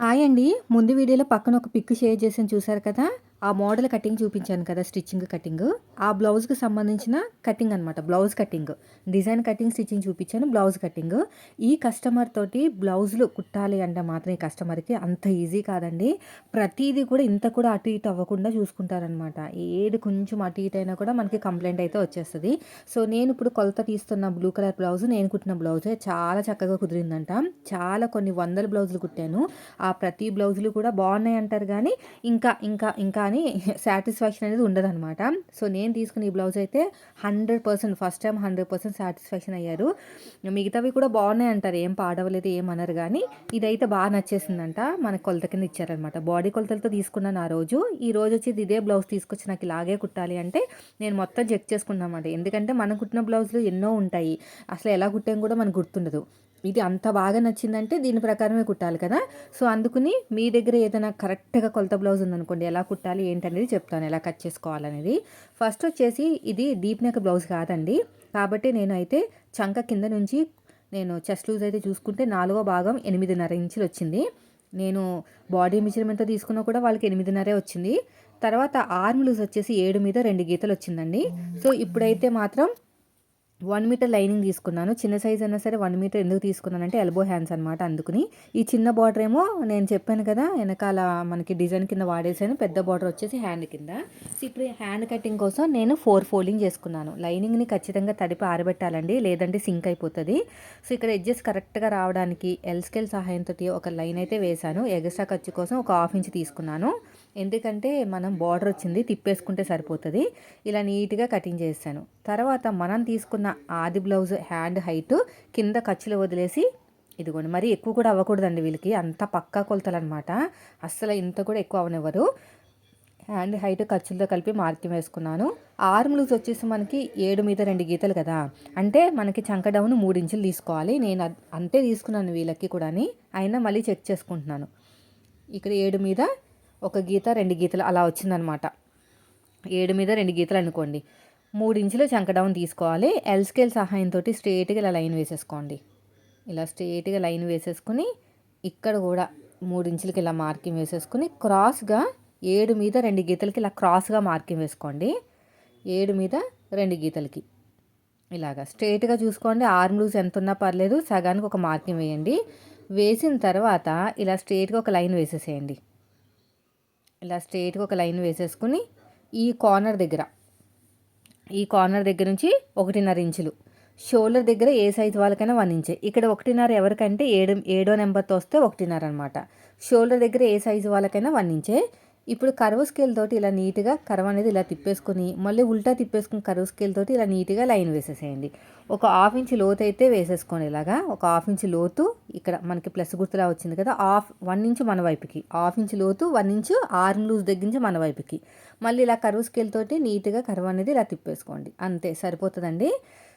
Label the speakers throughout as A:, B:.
A: Hi అండి. ముందు వీడియోలో పక్కన ఒక పిక్ షేర్ చేసాను చూసారు కదా! ఆ మోడల్ కటింగ్ చూపించాను కదా! Stitching cutting. ఆ బ్లౌజ్‌కి సంబంధించిన కటింగ్ అనమాట. Blouse cutting. Design cutting, stitching చూపించాను. Blouse cutting. ఈ కస్టమర్ తోటి బ్లౌజులు కుట్టాలి అంటే మాత్రం ఈ కస్టమర్‌కి అంత ఈజీ కాదండి. ప్రతిదీ కూడా ఇంత కూడా అటు ఇటు అవ్వకుండా చూసుకుంటారనమాట. ఏది కొంచెం అటు ఇటు అయినా కూడా మనకి కంప్లైంట్ అయితే వచ్చేస్తుంది సో, నేను ఇప్పుడు కొలత తీస్తున్న బ్లూ కలర్ బ్లౌజ్ నేను కుట్టిన బ్లౌజే చాలా చక్కగా కుదిరిందంట. చాలా కొన్ని వందల బ్లౌజులు కుట్టాను. ఆ ప్రతి బ్లౌజులు కూడా బాగున్నాయి అంటారు కానీ ఇంకా ఇంకా ఇంకా కానీ సాటిస్ఫాక్షన్ అనేది ఉండదనమాట సో నేను తీసుకున్న ఈ బ్లౌజ్ అయితే hundred percent first time hundred percent satisfaction అయ్యారు. మిగతావి కూడా బాగున్నాయి అంటారు ఏం పాడవలేదు ఏమన్నారు కానీ ఇదైతే బాగా నచ్చేసిందంట మన కొలత కింద ఇచ్చారనమాట బాడీ కొలతలతో తీసుకున్నాను ఆ రోజు. ఈ రోజు వచ్చి ఇదే బ్లౌజ్ తీసుకొచ్చి నాకు ఇలాగే కుట్టాలి అంటే నేను మొత్తం చెక్ చేసుకున్నాను అనమాట ఎందుకంటే మనం కుట్టిన బ్లౌజులు ఎన్నో ఉంటాయి. అసలు ఎలా కుట్టాం కూడా మనకు గుర్తుండదు. ఇది అంత బాగా నచ్చిందంటే దీని ప్రకారమే కుట్టాలి కదా. సో అందుకుని మీ దగ్గర ఏదైనా కరెక్ట్గా కొలత బ్లౌజ్ ఉందనుకోండి ఎలా కుట్టాలి ఏంటనేది చెప్తాను ఎలా కట్ చేసుకోవాలనేది. ఫస్ట్ వచ్చేసి ఇది డీప్ నెక్ బ్లౌజ్ కాదండి. కాబట్టి నేను అయితే చంక కింద నుంచి నేను చెస్ట్ లూజ్ అయితే చూసుకుంటే నాలుగో భాగం ఎనిమిదిన్నర ఇంచులు వచ్చింది. నేను బాడీ మెజర్మెంట్ తీసుకున్నా కూడా వాళ్ళకి ఎనిమిదిన్నరే వచ్చింది. తర్వాత ఆర్మ్ లూజ్ వచ్చేసి ఏడు మీద రెండు గీతలు వచ్చిందండి. సో ఇప్పుడైతే మాత్రం వన్ మీటర్ లైనింగ్ తీసుకున్నాను. చిన్న సైజ్ అయినా సరే వన్ మీటర్ ఎందుకు తీసుకున్నానంటే ఎల్బో హ్యాండ్స్ అనమాట అందుకుని. ఈ చిన్న బార్డర్ ఏమో నేను చెప్పాను కదా వెనకాల మనకి డిజైన్ కింద వాడేసాను. పెద్ద బార్డర్ వచ్చేసి హ్యాండ్ కింద. ఇప్పుడు హ్యాండ్ కటింగ్ కోసం నేను ఫోర్ ఫోల్డింగ్ చేసుకున్నాను. లైనింగ్ని ఖచ్చితంగా తడిపి ఆరబెట్టాలండి. లేదంటే సింక్ అయిపోతుంది. సో ఇక్కడ ఎడ్జెస్ కరెక్ట్గా రావడానికి ఎల్ స్కేల్ సహాయంతో ఒక లైన్ అయితే వేశాను. ఎగస్ట్రా ఖర్చు కోసం ఒక హాఫ్ ఇంచ్ తీసుకున్నాను. ఎందుకంటే మనం బార్డర్ వచ్చింది తిప్పేసుకుంటే సరిపోతుంది. ఇలా నీట్గా కటింగ్ చేస్తాను. తర్వాత మనం తీసుకున్న ఆది బ్లౌజ్ హ్యాండ్ హైట్ కింద ఖర్చులు వదిలేసి ఇదిగోండి మరి ఎక్కువ కూడా అవ్వకూడదండి వీళ్ళకి. అంత పక్కా కొలతలు అనమాట అస్సలు ఇంత కూడా ఎక్కువ అవనివ్వరు. హ్యాండ్ హైట్ ఖర్చులతో కలిపి మార్కింగ్ వేసుకున్నాను. ఆర్మ్ లూజ్ వచ్చేసి మనకి ఏడు మీద రెండు గీతలు కదా. అంటే మనకి చంక డౌన్ మూడు ఇంచులు తీసుకోవాలి. నేను అంతే తీసుకున్నాను వీళ్ళకి కూడా అయినా మళ్ళీ చెక్ చేసుకుంటున్నాను. ఇక్కడ ఏడు మీద ఒక గీత రెండు గీతలు అలా వచ్చిందనమాట. ఏడు మీద రెండు గీతలు అనుకోండి. మూడు ఇంచులు చంక డౌన్ తీసుకోవాలి. ఎల్ స్కేల్ సహాయంతో స్ట్రేట్గా ఇలా లైన్ వేసేసుకోండి. ఇలా స్ట్రేట్గా లైన్ వేసేసుకుని ఇక్కడ కూడా మూడు ఇంచులకి ఇలా మార్కింగ్ వేసేసుకుని క్రాస్గా ఏడు మీద రెండు గీతలకి ఇలా క్రాస్గా మార్కింగ్ వేసుకోండి. ఏడు మీద రెండు గీతలకి. ఇలాగా స్ట్రేట్గా చూసుకోండి. ఆర్మ్ లూజ్ ఎంత ఉన్నా పర్లేదు సగానికి ఒక మార్కింగ్ వేయండి. వేసిన తర్వాత ఇలా స్ట్రేట్గా ఒక లైన్ వేసేసేయండి. ఇలా స్ట్రేట్గా ఒక లైన్ వేసేసుకుని ఈ కార్నర్ దగ్గర ఈ కార్నర్ దగ్గర నుంచి ఒకటిన్నర ఇంచులు. షోల్డర్ దగ్గర ఏ సైజు వాళ్ళకైనా వన్ ఇంచే. ఇక్కడ ఒకటిన్నర ఎవరికంటే ఏడు ఏడో నెంబర్తో వస్తే ఒకటిన్నర అనమాట షోల్డర్ దగ్గర ఏ సైజు వాళ్ళకైనా వన్ ఇంచే. ఇప్పుడు కరువు స్కేల్ తోటి ఇలా నీట్గా కరువు అనేది ఇలా తిప్పేసుకొని మళ్ళీ ఉల్టా తిప్పేసుకుని కరువు స్కేల్ తోటి ఇలా నీట్గా లైన్ వేసేసేయండి. ఒక హాఫ్ ఇంచ్ లోతు అయితే వేసేసుకోండి ఇలాగా. ఒక హాఫ్ ఇంచ్ లోతు ఇక్కడ మనకి ప్లస్ గుర్తులా వచ్చింది కదా హాఫ్ వన్ ఇంచ్ మన వైపుకి. హాఫ్ ఇంచ్ లోతు వన్ ఇంచ్ ఆర్మ్ లూజ్ దగ్గర మన వైపుకి. మళ్ళీ ఇలా కరువు స్కేల్ తోటి నీట్గా కరువు అనేది ఇలా తిప్పేసుకోండి. అంతే సరిపోతుందండి.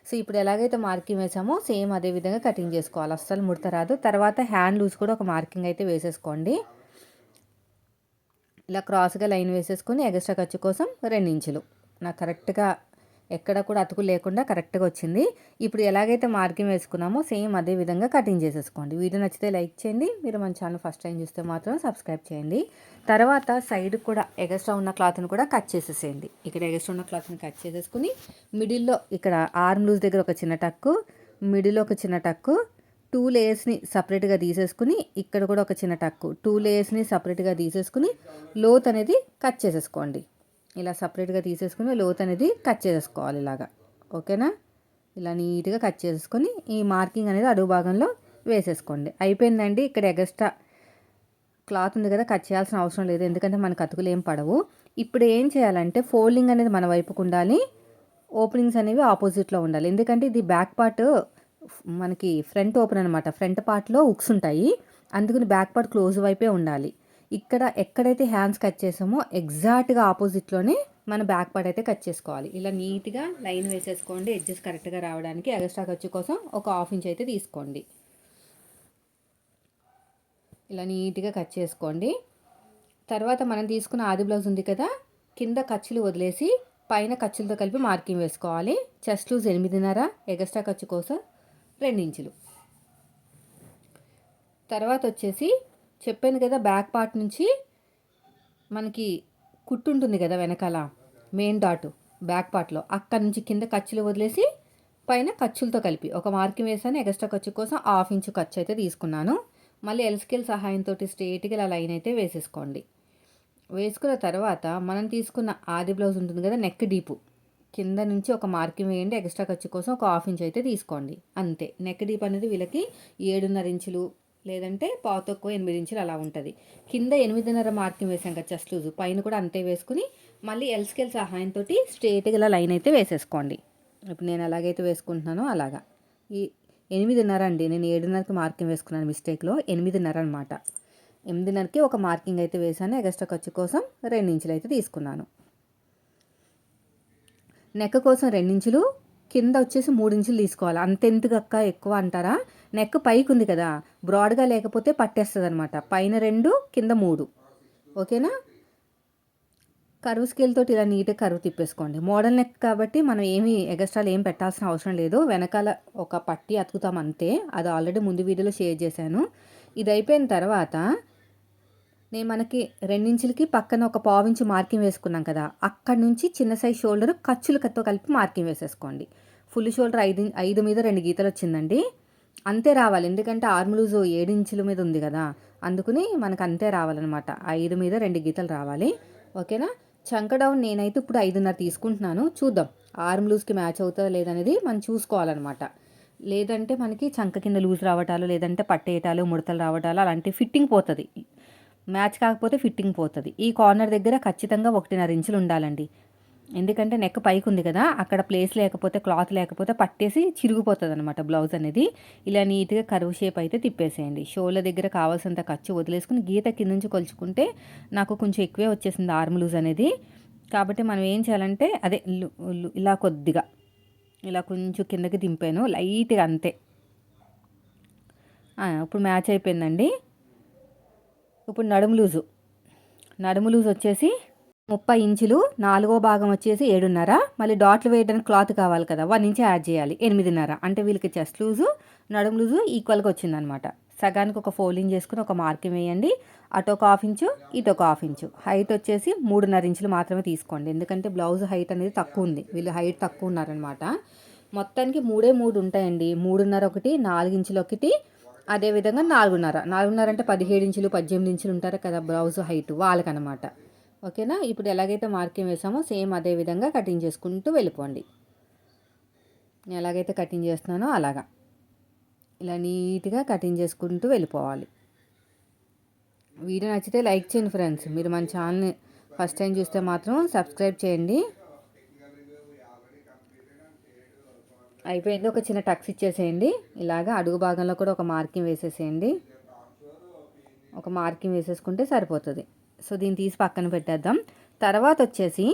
A: సో ఇప్పుడు ఎలాగైతే మార్కింగ్ వేసామో సేమ్ అదే విధంగా కటింగ్ చేసుకోవాలి. అస్సలు ముడత రాదు. తర్వాత హ్యాండ్ లూజ్ కూడా ఒక మార్కింగ్ అయితే వేసేసుకోండి. ఇలా క్రాస్గా లైన్ వేసేసుకొని ఎగస్ట్రా ఖర్చు కోసం రెండు ఇంచులు నాకు కరెక్ట్గా ఎక్కడ కూడా అతుకు లేకుండా కరెక్ట్గా వచ్చింది. ఇప్పుడు ఎలాగైతే మార్కింగ్ వేసుకున్నామో సేమ్ అదే విధంగా కటింగ్ చేసేసుకోండి. వీడియో నచ్చితే లైక్ చేయండి. మీరు మన ఛానల్ ఫస్ట్ టైం చూస్తే మాత్రం సబ్స్క్రైబ్ చేయండి. తర్వాత సైడ్ కూడా ఎగస్ట్రా ఉన్న క్లాత్ని కూడా కట్ చేసేసేయండి. ఇక్కడ ఎగస్ట్రా ఉన్న క్లాత్ని కట్ చేసేసుకుని మిడిల్లో ఇక్కడ ఆర్మ్ లూజ్ దగ్గర ఒక చిన్న టక్కు మిడిల్లో ఒక చిన్న టక్కు టూ లేయర్స్ని సపరేట్గా తీసేసుకుని ఇక్కడ కూడా ఒక చిన్న టక్కు టూ లేయర్స్ని సపరేట్గా తీసేసుకుని లోత్ అనేది కట్ చేసేసుకోండి. ఇలా సపరేట్గా తీసేసుకుని లోత్ అనేది కట్ చేసేసుకోవాలి ఇలాగా. ఓకేనా? ఇలా నీట్గా కట్ చేసేసుకొని ఈ మార్కింగ్ అనేది అడుగు భాగంలో వేసేసుకోండి. అయిపోయిందండి. ఇక్కడ ఎగస్ట్రా క్లాత్ ఉంది కదా కట్ చేయాల్సిన అవసరం లేదు. ఎందుకంటే మనకు అతుకులు ఏం పడవు. ఇప్పుడు ఏం చేయాలంటే ఫోల్డింగ్ అనేది మన వైపుకు ఉండాలి. ఓపెనింగ్స్ అనేవి ఆపోజిట్లో ఉండాలి. ఎందుకంటే ఇది బ్యాక్ పార్ట్ మనకి ఫ్రంట్ ఓపెన్ అనమాట ఫ్రంట్ పార్ట్లో ఉక్స్ ఉంటాయి. అందుకని బ్యాక్ పార్ట్ క్లోజ్ వైపే ఉండాలి. ఇక్కడ ఎక్కడైతే హ్యాండ్స్ కట్ చేసామో ఎగ్జాక్ట్గా ఆపోజిట్లోనే మన బ్యాక్ పార్ట్ అయితే కట్ చేసుకోవాలి. ఇలా నీట్గా లైన్ వేసేసుకోండి. ఎడ్జెస్ కరెక్ట్గా రావడానికి ఎగస్ట్రా ఖర్చు కోసం ఒక హాఫ్ ఇంచ్ అయితే తీసుకోండి. ఇలా నీట్గా కట్ చేసుకోండి. తర్వాత మనం తీసుకున్న ఆది బ్లౌజ్ ఉంది కదా కింద ఖర్చులు వదిలేసి పైన ఖర్చులతో కలిపి మార్కింగ్ వేసుకోవాలి. చెస్ట్ లూజ్ ఎనిమిదిన్నర ఎగస్ట్రా ఖర్చు కోసం ఇంచులు తర్వాత వచ్చేసి చెప్పాను కదా బ్యాక్ పార్ట్ నుంచి మనకి కుట్టు ఉంటుంది కదా వెనకాల మెయిన్ డాట్ బ్యాక్ పార్ట్లో. అక్కడి నుంచి కింద ఖర్చులు వదిలేసి పైన ఖర్చులతో కలిపి. ఒక మార్కింగ్ వేసాను ఎక్స్ట్రా ఖర్చు కోసం హాఫ్ ఇంచు ఖర్చు అయితే తీసుకున్నాను. మళ్ళీ ఎల్స్కేల్ సహాయంతో స్ట్రేట్గా ఇలా లైన్ అయితే వేసేసుకోండి. వేసుకున్న తర్వాత మనం తీసుకున్న ఆది బ్లౌజ్ ఉంటుంది కదా నెక్ డీపు కింద నుంచి ఒక మార్కింగ్ వేయండి ఎక్స్ట్రా ఖర్చు కోసం ఒక హాఫ్ ఇంచ్ అయితే తీసుకోండి. అంతే. నెక్ డీప్ అనేది వీళ్ళకి ఏడున్నర ఇంచులు లేదంటే పావు తక్కువ ఎనిమిది ఇంచులు అలా ఉంటుంది. కింద ఎనిమిదిన్నర మార్కింగ్ వేసాం కదా చెస్ట్ లూజు పైన కూడా అంతే వేసుకుని మళ్ళీ ఎల్ స్కేల్ సహాయంతో స్ట్రేట్గా ఇలా లైన్ అయితే వేసేసుకోండి. ఇప్పుడు నేను ఎలాగైతే వేసుకుంటున్నానో అలాగా. ఈ ఎనిమిదిన్నర అండి నేను ఏడున్నరకి మార్కింగ్ వేసుకున్నాను మిస్టేక్లో ఎనిమిదిన్నర అనమాట ఎనిమిదిన్నరకి ఒక మార్కింగ్ అయితే వేసాను ఎక్స్ట్రా ఖర్చు కోసం రెండు ఇంచులు అయితే తీసుకున్నాను. నెక్ కోసం రెండించులు కింద వచ్చేసి మూడించులు తీసుకోవాలి. అంతెందుకు ఎక్కువ అంటారా? నెక్ పైకి ఉంది కదా బ్రాడ్గా లేకపోతే పట్టేస్తుంది అనమాట పైన రెండు కింద మూడు. ఓకేనా? కరువు స్కేల్ తోటి ఇలా నీట్గా కరువు తిప్పేసుకోండి. మోడల్ నెక్ కాబట్టి మనం ఏమి ఎగస్ట్రాలు ఏం పెట్టాల్సిన అవసరం లేదు. వెనకాల ఒక పట్టి అతుకుతాం అంతే. అది ఆల్రెడీ ముందు వీడియోలో షేర్ చేశాను. ఇది అయిపోయిన తర్వాత నేను మనకి రెండించులకి పక్కన ఒక పావించి మార్కింగ్ వేసుకున్నాం కదా అక్కడ నుంచి చిన్న సైజ్ షోల్డర్ ఖర్చులతో కలిపి మార్కింగ్ వేసేసుకోండి. ఫుల్ షోల్డర్ ఐదు ఐదు మీద రెండు గీతలు వచ్చిందండి. అంతే రావాలి. ఎందుకంటే ఆర్మ్ లూజ్ ఏడు ఇంచుల మీద ఉంది కదా అందుకుని మనకు అంతే రావాలన్నమాట. ఐదు మీద రెండు గీతలు రావాలి. ఓకేనా? చంక డౌన్ నేనైతే ఇప్పుడు ఐదున్నర తీసుకుంటున్నాను. చూద్దాం. ఆర్మ్ లూజ్కి మ్యాచ్ అవుతుందా లేదనేది మనం చూసుకోవాలన్నమాట. లేదంటే మనకి చంక కింద లూజ్ రావటాలు లేదంటే పట్టేయటాలు ముడతలు రావటాలు అలాంటి ఫిట్టింగ్ పోతుంది. మ్యాచ్ కాకపోతే ఫిట్టింగ్ పోతుంది. ఈ కార్నర్ దగ్గర ఖచ్చితంగా ఒకటిన్నర ఇంచులు ఉండాలండి. ఎందుకంటే నెక్ పైకి ఉంది కదా అక్కడ ప్లేస్ లేకపోతే క్లాత్ లేకపోతే పట్టేసి చిరిగిపోతుంది అనమాట బ్లౌజ్ అనేది. ఇలా నీట్గా కరువు షేప్ అయితే తిప్పేసేయండి. షోల దగ్గర కావాల్సినంత ఖర్చు వదిలేసుకుని గీత కింద నుంచి కొలుచుకుంటే నాకు కొంచెం ఎక్కువే వచ్చేసింది ఆర్మ్ లూజ్ అనేది. కాబట్టి మనం ఏం చేయాలంటే అదే ఇలా కొద్దిగా ఇలా కొంచెం కిందకి దింపాను. లైట్గా అంతే. ఇప్పుడు మ్యాచ్ అయిపోయిందండి. ఇప్పుడు నడుము లూజు. నడుము లూజ్ వచ్చేసి ముప్పై ఇంచులు నాలుగో భాగం వచ్చేసి ఏడున్నర. మళ్ళీ డాట్లు వేయడానికి క్లాత్ కావాలి కదా వన్ ఇంచ్ యాడ్ చేయాలి ఎనిమిదిన్నర. అంటే వీళ్ళకి చెస్ట్ లూజు నడుము లూజు ఈక్వల్గా వచ్చిందనమాట. సగానికి ఒక ఫోల్డింగ్ చేసుకుని ఒక మార్కింగ్ వేయండి. అటు ఒక హాఫ్ ఇంచు ఇటు ఒక హాఫ్ ఇంచు. హైట్ వచ్చేసి మూడున్నర ఇంచులు మాత్రమే తీసుకోండి. ఎందుకంటే బ్లౌజ్ హైట్ అనేది తక్కువ ఉంది. వీళ్ళు హైట్ తక్కువ ఉన్నారనమాట. మొత్తానికి మూడే మూడు ఉంటాయండి. మూడున్నర ఒకటి నాలుగు ఇంచులు ఒకటి అదేవిధంగా నాలుగున్నర. నాలుగున్నర అంటే పదిహేడు ఇంచులు పద్దెనిమిది ఇంచులు ఉంటారు కదా బ్లౌజ్ హైట్ వాళ్ళకనమాట ఓకేనా? ఇప్పుడు ఎలాగైతే మార్కింగ్ వేసామో సేమ్ అదే విధంగా కటింగ్ చేసుకుంటూ వెళ్ళిపోండి. నేను ఎలాగైతే కటింగ్ చేస్తున్నానో అలాగా. ఇలా నీట్గా కటింగ్ చేసుకుంటూ వెళ్ళిపోవాలి. వీడియో నచ్చితే లైక్ చేయండి ఫ్రెండ్స్. మీరు మన ఛానల్ని ఫస్ట్ టైం చూస్తే మాత్రం సబ్స్క్రైబ్ చేయండి. అయిపోయింది. ఒక చిన్న టక్స్ ఇచ్చేసేయండి. ఇలాగా అడుగు భాగంలో కూడా ఒక మార్కింగ్ వేసేసేయండి. ఒక మార్కింగ్ వేసేసుకుంటే సరిపోతుంది. సో దీన్ని తీసి పక్కన పెట్టేద్దాం. తర్వాత వచ్చేసి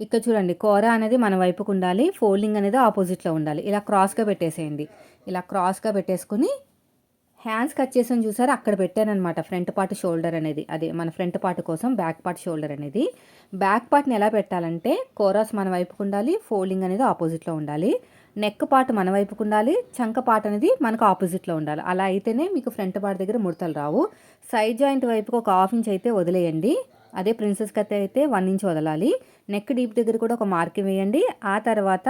A: ఇక్కడ చూడండి కూర అనేది మన వైపుకు ఉండాలి ఫోల్డింగ్ అనేది ఆపోజిట్లో ఉండాలి. ఇలా క్రాస్గా పెట్టేసేయండి. ఇలా క్రాస్గా పెట్టేసుకుని హ్యాండ్స్ కట్ చేసాను చూసారు? అక్కడ పెట్టానమాట ఫ్రంట్ పార్ట్ షోల్డర్ అనేది. అదే మన ఫ్రంట్ పార్ట్ కోసం బ్యాక్ పార్ట్ షోల్డర్ అనేది. బ్యాక్ పార్ట్ని ఎలా పెట్టాలంటే కోరాస్ మన వైపుకు ఉండాలి ఫోల్డింగ్ అనేది ఆపోజిట్లో ఉండాలి. నెక్ పార్ట్ మన వైపుకు ఉండాలి చంక పార్ట్ అనేది మనకు ఆపోజిట్లో ఉండాలి. అలా అయితేనే మీకు ఫ్రంట్ పార్ట్ దగ్గర ముడతలు రావు. సైడ్ జాయింట్ వైపుకు ఒక హాఫ్ ఇంచ్ అయితే వదిలేయండి. అదే ప్రిన్సెస్ కత్త అయితే వన్ ఇంచ్ వదలాలి. నెక్ డీప్ దగ్గర కూడా ఒక మార్కింగ్ వేయండి. ఆ తర్వాత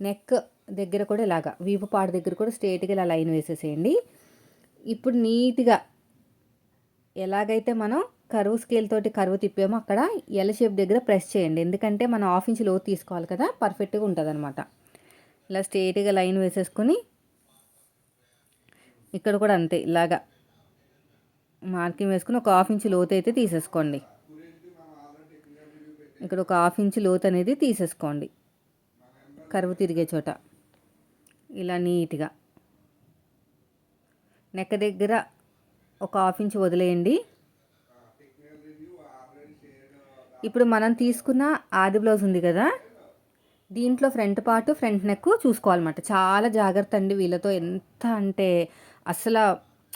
A: నెక్ దగ్గర కూడా ఇలాగా వీపు పార్ట్ దగ్గర కూడా స్ట్రేట్గా ఇలా లైన్ వేసేసేయండి. ఇప్పుడు నీట్గా ఎలాగైతే మనం కరువు స్కేల్ తోటి కరువు తిప్పామో అక్కడ ఎల్ షేప్ దగ్గర ప్రెస్ చేయండి. ఎందుకంటే మనం హాఫ్ ఇంచ్ లోతు తీసుకోవాలి కదా పర్ఫెక్ట్గా ఉంటుంది అనమాట ఇలా స్ట్రేట్గా లైన్ వేసేసుకొని ఇక్కడ కూడా అంతే ఇలాగా మార్కింగ్ వేసుకుని ఒక హాఫ్ ఇంచ్ లోతు అయితే తీసేసుకోండి. ఇక్కడ ఒక హాఫ్ ఇంచ్ లోతు అనేది తీసేసుకోండి. కరువు తిరిగే చోట ఇలా నీట్గా. నెక్క దగ్గర ఒక హాఫ్ ఇంచ్ వదిలేయండి. ఇప్పుడు మనం తీసుకున్న ఆది బ్లౌజ్ ఉంది కదా దీంట్లో ఫ్రంట్ పార్ట్ ఫ్రంట్ నెక్ చూసుకోవాలన్నమాట. చాలా జాగ్రత్త అండి వీళ్ళతో. ఎంత అంటే అసలు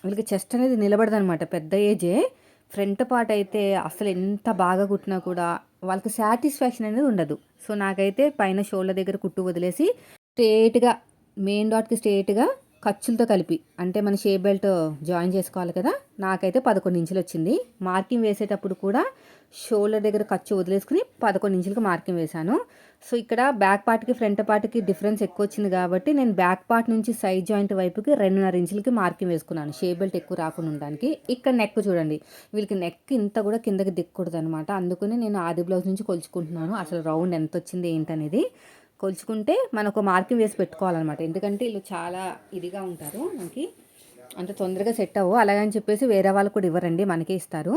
A: వీళ్ళకి చెస్ట్ అనేది నిలబడదనమాట పెద్ద ఏజే. ఫ్రంట్ పార్ట్ అయితే అసలు ఎంత బాగా కుట్టినా కూడా వాళ్ళకి సాటిస్ఫాక్షన్ అనేది ఉండదు. సో నాకైతే పైన షోల్డర్ దగ్గర కుట్టు వదిలేసి స్ట్రేట్గా మెయిన్ డాట్కి స్ట్రేట్గా ఖర్చులతో కలిపి అంటే మన షేప్ బెల్ట్ జాయిన్ చేసుకోవాలి కదా నాకైతే పదకొండు ఇంచులు వచ్చింది. మార్కింగ్ వేసేటప్పుడు కూడా షోల్డర్ దగ్గర ఖర్చు వదిలేసుకుని పదకొండు ఇంచులకు మార్కింగ్ వేశాను. సో ఇక్కడ బ్యాక్ పార్ట్కి ఫ్రంట్ పార్ట్కి డిఫరెన్స్ ఎక్కువ వచ్చింది కాబట్టి నేను బ్యాక్ పార్ట్ నుంచి సైడ్ జాయింట్ వైపుకి రెండున్నర ఇంచులకి మార్కింగ్ వేసుకున్నాను షేప్ బెల్ట్ ఎక్కువ రాకుండా ఉండడానికి. ఇక్కడ నెక్ చూడండి వీళ్ళకి నెక్ ఇంత కూడా కిందకి దిక్కకూడదు అనమాట అందుకని నేను ఆది బ్లౌజ్ నుంచి కొలుచుకుంటున్నాను. అసలు రౌండ్ ఎంత వచ్చింది ఏంటనేది. కొలుచుకుంటే మనకు మార్కింగ్ వేసి పెట్టుకోవాలన్నమాట. ఎందుకంటే వీళ్ళు చాలా ఇదిగా ఉంటారు మనకి. అంత తొందరగా సెట్ అవ్వు. అలాగని చెప్పేసి వేరే వాళ్ళు కూడా ఇవ్వరండి మనకే ఇస్తారు.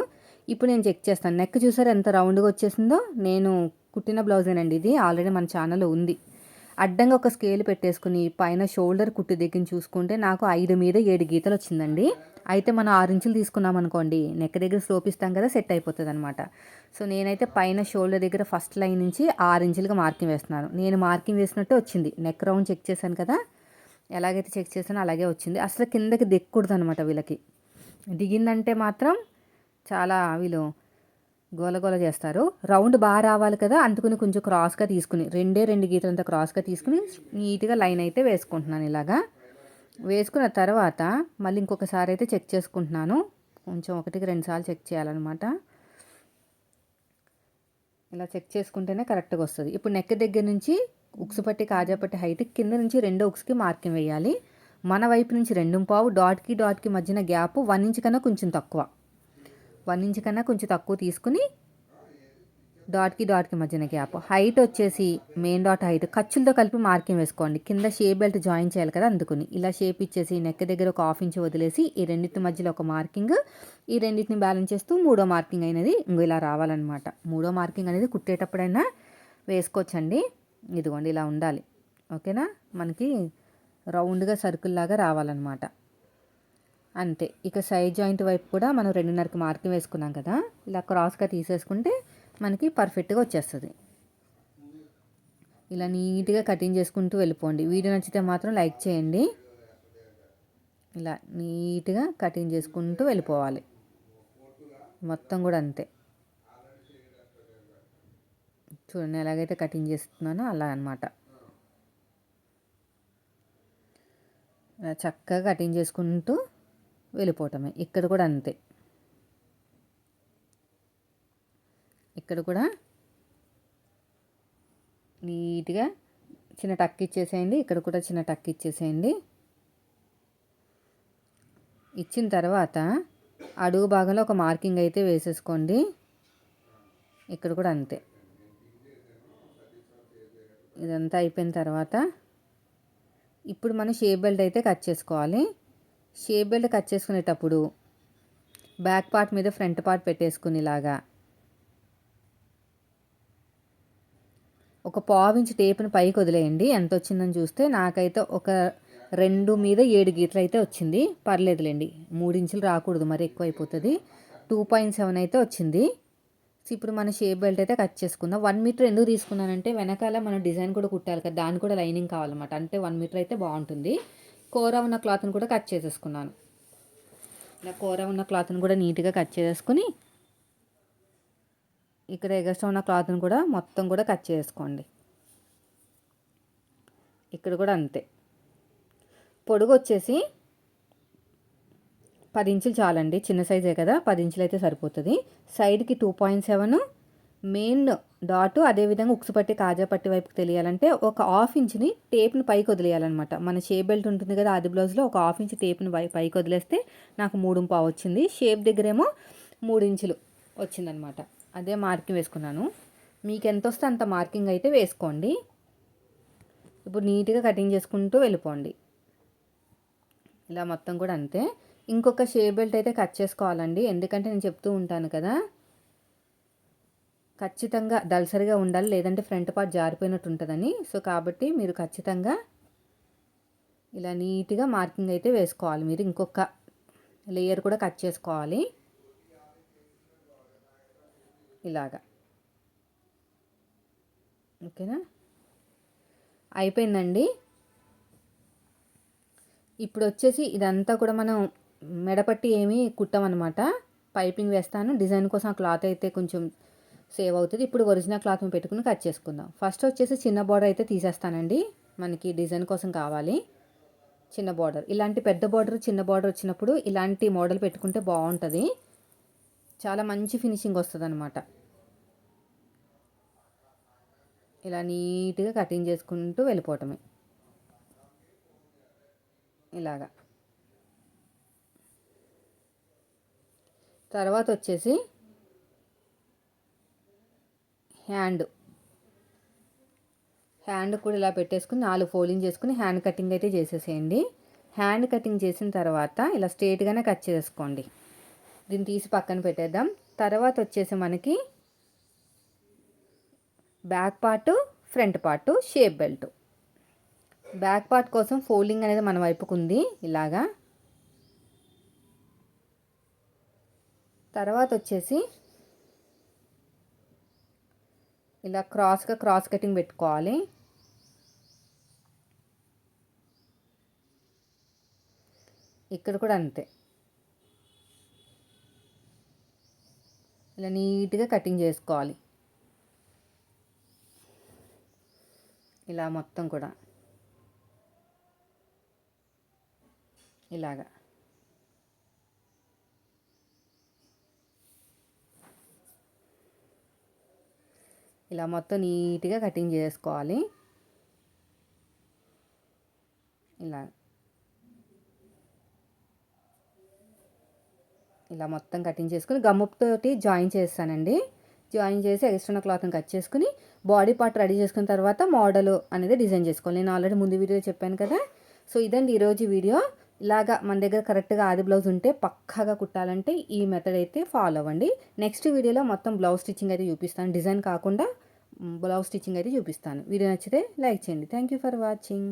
A: ఇప్పుడు నేను చెక్ చేస్తాను. నెక్ చూసారు ఎంత రౌండ్గా వచ్చేసిందో? నేను కుట్టిన బ్లౌజేనండి ఇది. ఆల్రెడీ మన ఛానల్లో ఉంది. అడ్డంగా ఒక స్కేల్ పెట్టేసుకుని పైన షోల్డర్ కుట్టి దగ్గర చూసుకుంటే నాకు ఐదు మీద ఏడు గీతలు వచ్చిందండి. అయితే మనం ఆరు ఇంచులు తీసుకున్నాం అనుకోండి నెక్ దగ్గర స్లోప్ ఇస్తాం కదా సెట్ అయిపోతుంది అనమాట సో నేనైతే పైన షోల్డర్ దగ్గర ఫస్ట్ లైన్ నుంచి ఆరు ఇంచులుగా మార్కింగ్ వేస్తున్నాను. నేను మార్కింగ్ వేసినట్టే వచ్చింది. నెక్ రౌండ్ చెక్ చేశాను కదా ఎలాగైతే చెక్ చేశానో అలాగే వచ్చింది. అసలు కిందకి దిక్కకూడదు అనమాట వీళ్ళకి. దిగిందంటే మాత్రం చాలా వీళ్ళు గోలగోల చేస్తారు. రౌండ్ బాగా రావాలి కదా అందుకుని కొంచెం క్రాస్గా తీసుకుని రెండే రెండు గీతలంతా క్రాస్గా తీసుకుని నీట్గా లైన్ అయితే వేసుకుంటున్నాను ఇలాగా. వేసుకున్న తర్వాత మళ్ళీ ఇంకొకసారి అయితే చెక్ చేసుకుంటున్నాను. కొంచెం ఒకటికి రెండుసార్లు చెక్ చేయాలన్నమాట. ఇలా చెక్ చేసుకుంటేనే కరెక్ట్గా వస్తుంది. ఇప్పుడు నెక్ దగ్గర నుంచి ఉక్స్ పట్టి కాజాపట్టి హైట్ కింద నుంచి రెండో ఉక్స్కి మార్కింగ్ వేయాలి. మన వైపు నుంచి రెండు పావు డాట్కి డాట్కి మధ్యన గ్యాప్ వన్ ఇంచ్ కన్నా కొంచెం తక్కువ. వన్ ఇంచ్ కన్నా కొంచెం తక్కువ తీసుకుని డాట్కి డాట్కి మధ్యన గ్యాప్. హైట్ వచ్చేసి మెయిన్ డాట్ హైట్. ఖర్చులతో కలిపి మార్కింగ్ వేసుకోండి. కింద షేప్ బెల్ట్ జాయిన్ చేయాలి కదా అందుకుని. ఇలా షేప్ ఇచ్చేసి నెక్ దగ్గర ఒక హాఫ్ ఇంచ్ వదిలేసి ఈ రెండింటి మధ్యలో ఒక మార్కింగ్ ఈ రెండింటిని బ్యాలెన్స్ చేస్తూ మూడో మార్కింగ్ అయినది ఇంకో ఇలా రావాలన్నమాట. మూడో మార్కింగ్ అనేది కుట్టేటప్పుడైనా వేసుకోవచ్చండి. ఇదిగోండి ఇలా ఉండాలి. ఓకేనా? మనకి రౌండ్గా సర్కిల్ లాగా రావాలన్నమాట. అంతే. ఇక సైడ్ జాయింట్ వైపు కూడా మనం రెండున్నరకి మార్కింగ్ వేసుకున్నాం కదా ఇలా క్రాస్గా తీసేసుకుంటే మనకి పర్ఫెక్ట్గా వచ్చేస్తుంది. ఇలా నీట్గా కటింగ్ చేసుకుంటూ వెళ్ళిపోండి. వీడియో నచ్చితే మాత్రం లైక్ చేయండి. ఇలా నీట్గా కటింగ్ చేసుకుంటూ వెళ్ళిపోవాలి. మొత్తం కూడా అంతే. చూడండి ఎలాగైతే కటింగ్ చేస్తున్నానో అలా అనమాట చక్కగా కటింగ్ చేసుకుంటూ వెళ్ళిపోవటమే. ఇక్కడ కూడా అంతే. ఇక్కడ కూడా నీట్గా చిన్న టక్ ఇచ్చేసేయండి. ఇక్కడ కూడా చిన్న టక్ ఇచ్చేసేయండి. ఇచ్చిన తర్వాత అడుగు భాగంలో ఒక మార్కింగ్ అయితే వేసేసుకోండి. ఇక్కడ కూడా అంతే. ఇదంతా అయిపోయిన తర్వాత ఇప్పుడు మనం షేప్ బెల్ట్ అయితే కట్ చేసుకోవాలి. షేప్ బెల్ట్ కట్ చేసుకునేటప్పుడు బ్యాక్ పార్ట్ మీద ఫ్రంట్ పార్ట్ పెట్టేసుకునేలాగా. ఒక పావించి టేపుని పైకి వదిలేయండి. ఎంత వచ్చిందని చూస్తే నాకైతే ఒక రెండు మీద ఏడు గీతలు అయితే వచ్చింది. పర్లేదులేండి. మూడు ఇంచులు రాకూడదు మరి ఎక్కువ అయిపోతుంది. టూ పాయింట్ సెవెన్ అయితే వచ్చింది. ఇప్పుడు మన షేప్ బెల్ట్ అయితే కట్ చేసుకుందాం. వన్ మీటర్ ఎందుకు తీసుకున్నానంటే వెనకాల మనం డిజైన్ కూడా కుట్టాలి కదా దాన్ని కూడా లైనింగ్ కావాలన్నమాట. అంటే వన్ మీటర్ అయితే బాగుంటుంది. కూర ఉన్న క్లాత్ని కూడా కట్ చేసేసుకున్నాను. ఇలా కూర ఉన్న క్లాత్ని కూడా నీట్గా కట్ చేసేసుకుని ఇక్కడ ఎగస్ట్రా ఉన్న క్లాత్ని కూడా మొత్తం కూడా కట్ చేసుకోండి. ఇక్కడ కూడా అంతే. పొడుగు వచ్చేసి పది ఇంచులు చాలండి. చిన్న సైజే కదా పది ఇంచులు అయితే సరిపోతుంది. సైడ్కి two point seven main dot అదేవిధంగా ఉక్సు పట్టి కాజా పట్టి వైపుకి తెలియాలంటే ఒక హాఫ్ ఇంచ్ని టేప్ని పైకి వదిలేయాలన్నమాట. మన షేప్ బెల్ట్ ఉంటుంది కదా అది బ్లౌజ్లో ఒక హాఫ్ ఇంచ్ టేప్ని పై పైకి వదిలేస్తే నాకు మూడు పావు వచ్చింది. షేప్ దగ్గరేమో మూడు ఇంచులు వచ్చిందనమాట అదే మార్కింగ్ వేసుకున్నాను. మీకు ఎంత వస్తే అంత మార్కింగ్ అయితే వేసుకోండి. ఇప్పుడు నీట్గా కటింగ్ చేసుకుంటూ వెళ్ళిపోండి. ఇలా మొత్తం కూడా అంతే. ఇంకొక షేప్ బెల్ట్ అయితే కట్ చేసుకోవాలండి. ఎందుకంటే నేను చెప్తూ ఉంటాను కదా ఖచ్చితంగా దళసరిగా ఉండాలి లేదంటే ఫ్రంట్ పార్ట్ జారిపోయినట్టు ఉంటుందని సో కాబట్టి మీరు ఖచ్చితంగా ఇలా నీట్గా మార్కింగ్ అయితే వేసుకోవాలి. మీరు ఇంకొక లేయర్ కూడా కట్ చేసుకోవాలి. ఇలాగా. ఓకేనా? అయిపోయిందండి. ఇప్పుడు వచ్చేసి ఇదంతా కూడా మనం మెడపట్టి ఏమీ అనమాట పైపింగ్ వేస్తాను. డిజైన్ కోసం ఆ క్లాత్ అయితే కొంచెం సేవ్ అవుతుంది. ఇప్పుడు ఒరిజినల్ క్లాత్ పెట్టుకుని కట్ చేసుకుందాం. ఫస్ట్ వచ్చేసి చిన్న బార్డర్ అయితే తీసేస్తానండి. మనకి డిజైన్ కోసం కావాలి. చిన్న బార్డర్ ఇలాంటి పెద్ద బార్డర్ చిన్న బార్డర్ వచ్చినప్పుడు ఇలాంటి మోడల్ పెట్టుకుంటే బాగుంటుంది. చాలా మంచి ఫినిషింగ్ వస్తుంది అనమాట ఇలా నీట్గా కటింగ్ చేసుకుంటూ వెళ్ళిపోవటమే. ఇలాగా. తర్వాత వచ్చేసి హ్యాండ్. హ్యాండ్ కూడా ఇలా పెట్టేసుకుని నాలుగు ఫోల్డింగ్ చేసుకుని హ్యాండ్ కటింగ్ అయితే చేసేసేయండి. హ్యాండ్ కటింగ్ చేసిన తర్వాత ఇలా స్ట్రేట్గానే కట్ చేసుకోండి. దీన్ని తీసి పక్కన పెట్టేద్దాం. తర్వాత వచ్చేసి మనకి back part front part shape belt. Back part కోసం ఫోల్డింగ్ అనేది మన వైపుకు ఉంది ఇలాగా. తర్వాత వచ్చేసి ఇలా క్రాస్గా క్రాస్ కటింగ్ పెట్టుకోవాలి. ఇక్కడ కూడా అంతే. ఇలా నీట్గా కటింగ్ చేసుకోవాలి. ఇలా మొత్తం కూడా. ఇలాగా. ఇలా మొత్తం నీట్గా కటింగ్ చేసుకోవాలి. ఇలా. ఇలా మొత్తం కటింగ్ చేసుకుని గమ్ముతోటి జాయిన్ చేస్తానండి. జాయిన్ చేసి ఎక్స్ట్రా క్లాత్ని కట్ చేసుకుని బాడీ పార్ట్ రెడీ చేసుకున్న తర్వాత మోడల్ అనేది డిజైన్ చేసుకోవాలి. నేను ఆల్రెడీ ముందు వీడియో చెప్పాను కదా. సో ఇదండి ఈరోజు వీడియో. ఇలాగా మన దగ్గర కరెక్ట్గా ఆది బ్లౌజ్ ఉంటే పక్కాగా కుట్టాలంటే ఈ మెథడ్ అయితే ఫాలో అవ్వండి. నెక్స్ట్ వీడియోలో మొత్తం బ్లౌజ్ స్టిచ్చింగ్ అయితే చూపిస్తాను. డిజైన్ కాకుండా బ్లౌజ్ స్టిచ్చింగ్ అయితే చూపిస్తాను. వీడియో నచ్చితే లైక్ చేయండి. Thank you for watching